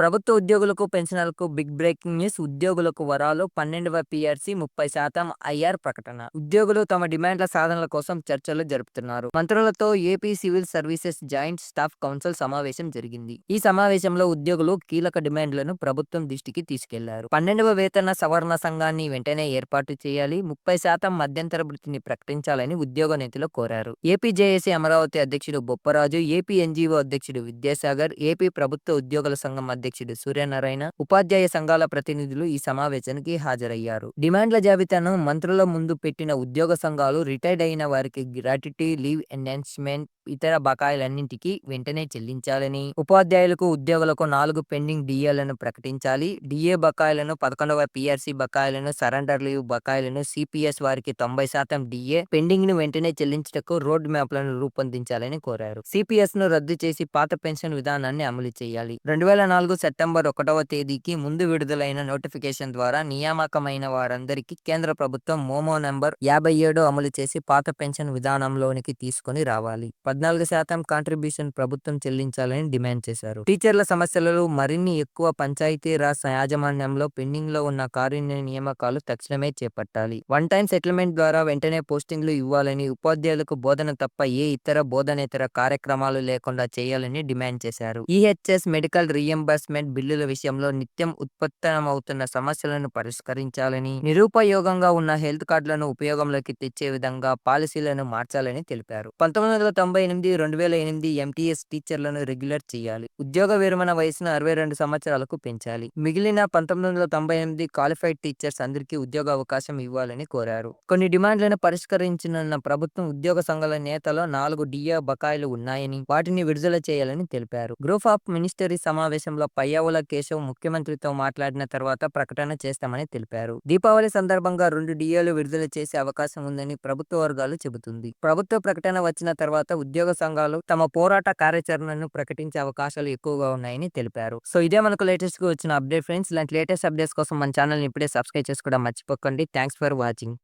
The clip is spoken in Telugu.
ప్రభుత్వ ఉద్యోగులకు, పెన్షనర్లకు బిగ్ బ్రేకింగ్ న్యూస్ ఉద్యోగులకు వరాలు పన్నెండవ పిఆర్సి ముప్పై శాతం ఐఆర్ ప్రకటన. ఉద్యోగులు తమ డిమాండ్ల సాధనల కోసం చర్చలు జరుపుతున్నారు. మంత్రులతో AP civil services joint staff council సమావేశం జరిగింది. ఈ సమావేశంలో ఉద్యోగులు కీలక డిమాండ్లను ప్రభుత్వం దృష్టికి తీసుకెళ్ళారు. పన్నెండవ వేతన సవరణ సంఘాన్ని వెంటనే ఏర్పాటు చేయాలి. ముప్పై శాతం మధ్యంతర వృత్తిని ప్రకటించాలని ఉద్యోగ నేతలు కోరారు. ఏపీ జేఏసీ అమరావతి అధ్యక్షుడు బొప్పరాజు, ఏపీ ఎన్జీఓ అధ్యక్షుడు విద్యాసాగర్, ఏపీ ప్రభుత్వ ఉద్యోగుల సంఘం అధ్యక్షుడు సూర్యనారాయణ, ఉపాధ్యాయ సంఘాల ప్రతినిధులు ఈ సమావేశానికి హాజరయ్యారు. డిమాండ్ల జాబితాను మంత్రుల ముందు పెట్టిన ఉద్యోగ సంఘాలు రిటైర్డ్ అయిన వారికి గ్రాట్యుటీ లీవ్ ఎన్హాన్స్మెంట్ ఇతర బకాయిలన్నింటికీ వెంటనే చెల్లించాలని, ఉపాధ్యాయులకు, ఉద్యోగులకు నాలుగు పెండింగ్ డిఏలను ప్రకటించాలి. డిఏ బకాయిలను, పదకొండవ పిఆర్సి బకాయిలను, సరెండర్ లీవ్ బకాయిలను, సిపిఎస్ వారికి తొంభై శాతం డిఏ పెండింగ్ను వెంటనే చెల్లించుటకు రోడ్ మ్యాప్లను రూపొందించాలని కోరారు. సిపిఎస్ను రద్దు చేసి పాత పెన్షన్ విధానాన్ని అమలు చేయాలి. రెండు వేల నాలుగు సెప్టెంబర్ ఒకటవ తేదీకి ముందు విడుదలైన నోటిఫికేషన్ ద్వారా నియామకమైన వారందరికీ కేంద్ర ప్రభుత్వం మోమో నంబర్ యాభై ఏడు అమలు చేసి పాత పెన్షన్ విధానంలోనికి తీసుకొని రావాలి. పద్నాలుగు శాతం కాంట్రిబ్యూషన్ ప్రభుత్వం చెల్లించాలని డిమాండ్ చేశారు. టీచర్ల సమస్యలలో మరిన్ని ఎక్కువ పంచాయతీరాజ్ యాజమాన్యంలో పెండింగ్లో ఉన్న కారుణ్య నియామకాలు తక్షణమే చేపట్టాలి. వన్ టైం సెటిల్మెంట్ ద్వారా వెంటనే పోస్టింగ్లు ఇవ్వాలని, ఉపాధ్యాయులకు బోధన తప్ప ఏ ఇతర బోధనేతర కార్యక్రమాలు లేకుండా చేయాలని డిమాండ్ చేశారు. ఈహెచ్ఎస్ మెడికల్ ఇన్వెస్ట్మెంట్ బిల్లుల విషయంలో నిత్యం ఉత్పన్నమవుతున్న సమస్యలను పరిష్కరించాలని, నిరుపయోగంగా ఉన్న హెల్త్ కార్డులను ఉపయోగంలోకి తెచ్చే విధంగా పాలసీలను మార్చాలని తెలిపారు. పంతొమ్మిది వందల తొంభై ఎనిమిది, రెండు వేల ఎనిమిది ఎంటీఎస్ టీచర్లను రెగ్యులర్ చేయాలి. ఉద్యోగ విరమణ వయసును అరవై రెండు సంవత్సరాలకు పెంచాలి. మిగిలిన పంతొమ్మిది వందల తొంభై ఎనిమిది క్వాలిఫైడ్ టీచర్స్ అందరికీ ఉద్యోగ అవకాశం ఇవ్వాలని కోరారు. కొన్ని డిమాండ్లను పరిష్కరించనున్న ప్రభుత్వం ఉద్యోగ సంఘాల నేతలో నాలుగు డిఏ బకాయిలు ఉన్నాయని, వాటిని విడుదల చేయాలని తెలిపారు. గ్రూప్ ఆఫ్ మినిస్టరీ సమావేశంలో పయ్యావుల కేశవ్ ముఖ్యమంత్రితో మాట్లాడిన తర్వాత ప్రకటన చేస్తామని తెలిపారు. దీపావళి సందర్భంగా రెండు డిఏలు విడుదల చేసే అవకాశం ఉందని ప్రభుత్వ వర్గాలు చెబుతుంది. ప్రభుత్వ ప్రకటన వచ్చిన తర్వాత ఉద్యోగ సంఘాలు తమ పోరాట కార్యాచరణను ప్రకటించే అవకాశాలు ఎక్కువగా ఉన్నాయని తెలిపారు. సో ఇదే మనకు లేటెస్ట్గా వచ్చిన అప్డేట్ ఫ్రెండ్స్. ఇలాంటి లేటెస్ట్ అప్డేట్స్ కోసం మన ఛానల్ ఇప్పుడే సబ్స్క్రైబ్ చేసుకోవడం మర్చిపోకండి. Thanks for watching.